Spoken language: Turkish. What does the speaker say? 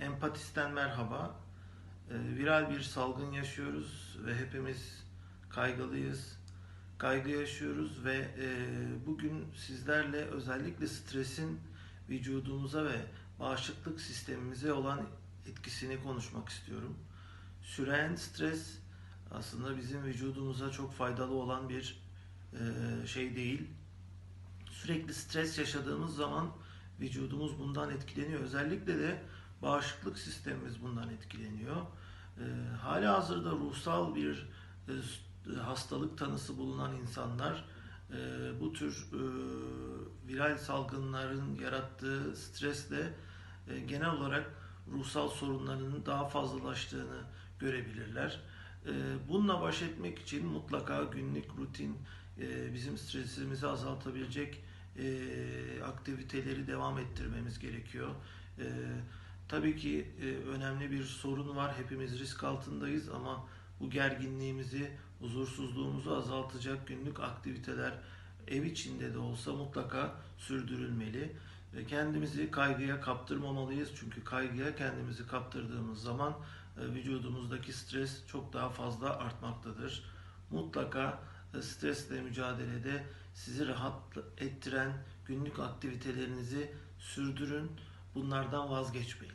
Empatisten merhaba. Ee, Viral bir salgın yaşıyoruz ve hepimiz kaygılıyız. Kaygı yaşıyoruz ve e, bugün sizlerle özellikle stresin vücudumuza ve bağışıklık sistemimize olan etkisini konuşmak istiyorum. Süren stres aslında bizim vücudumuza çok faydalı olan bir e, şey değil. Sürekli stres yaşadığımız zaman vücudumuz bundan etkileniyor. Özellikle de bağışıklık sistemimiz bundan etkileniyor. E, hala hazırda ruhsal bir e, hastalık tanısı bulunan insanlar e, bu tür e, viral salgınların yarattığı stresle e, genel olarak ruhsal sorunlarının daha fazlalaştığını görebilirler. E, bununla baş etmek için mutlaka günlük rutin e, bizim stresimizi azaltabilecek e, aktiviteleri devam ettirmemiz gerekiyor. E, tabii ki e, önemli bir sorun var. Hepimiz risk altındayız ama bu gerginliğimizi, huzursuzluğumuzu azaltacak günlük aktiviteler ev içinde de olsa mutlaka sürdürülmeli. Kendimizi kaygıya kaptırmamalıyız. Çünkü kaygıya kendimizi kaptırdığımız zaman e, vücudumuzdaki stres çok daha fazla artmaktadır. Mutlaka e, stresle mücadelede sizi rahat ettiren günlük aktivitelerinizi sürdürün. Bunlardan vazgeçmeyin.